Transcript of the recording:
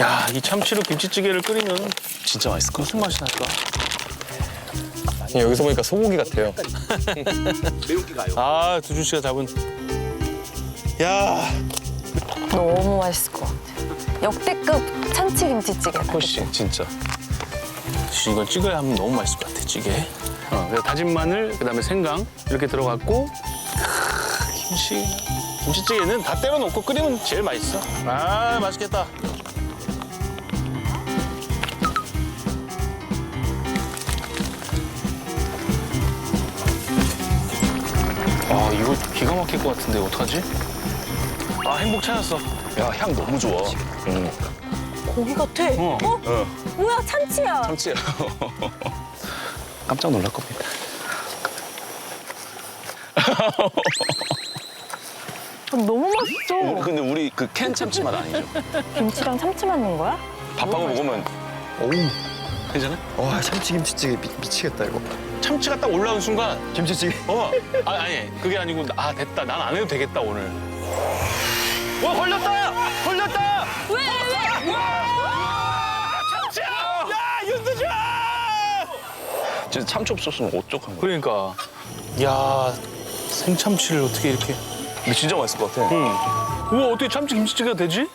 야, 이 참치로 김치찌개를 끓이면 진짜 맛있을 것 무슨 맛이 날까? 같아요. 여기서 보니까 소고기 같아요. 아, 두준 씨가 잡은. 야, 너무 맛있을 것 같아. 역대급 참치 김치찌개. 훨씬. 진짜. 이걸 찍어야 하면 너무 맛있을 것 같아, 찌개. 어, 그래서 다진 마늘, 그다음에 생강 이렇게 들어갔고 크, 김치. 김치찌개는 다 때려 넣고 끓이면 제일 맛있어. 아, 맛있겠다. 아, 이거 기가 막힐 것 같은데 어떡하지? 아, 행복 찾았어. 야, 향 너무 좋아. 음. 고기 같아. 어. 어? 뭐야 참치야. 참치야. 깜짝 놀랄 겁니다. 너무 맛있어. 근데 우리 그 캔 참치 맛 아니죠? 김치랑 참치만 넣은 거야? 밥하고 먹으면 오우. 괜찮아? 와 참치 김치찌개 미, 미치겠다 이거. 참치가 딱 올라온 순간 김치찌개. 어, 아, 아니 그게 아니고 아 됐다 난 안 해도 되겠다 오늘. 와 걸렸다, 걸렸다. 왜 왜? 참치야! 야 윤두준! 진짜 참치 없었으면 어떡한 거야? 그러니까 야 생참치를 어떻게 이렇게? 근데 진짜 맛있을 것 같아. 응. 우와 어떻게 참치 김치찌개가 되지?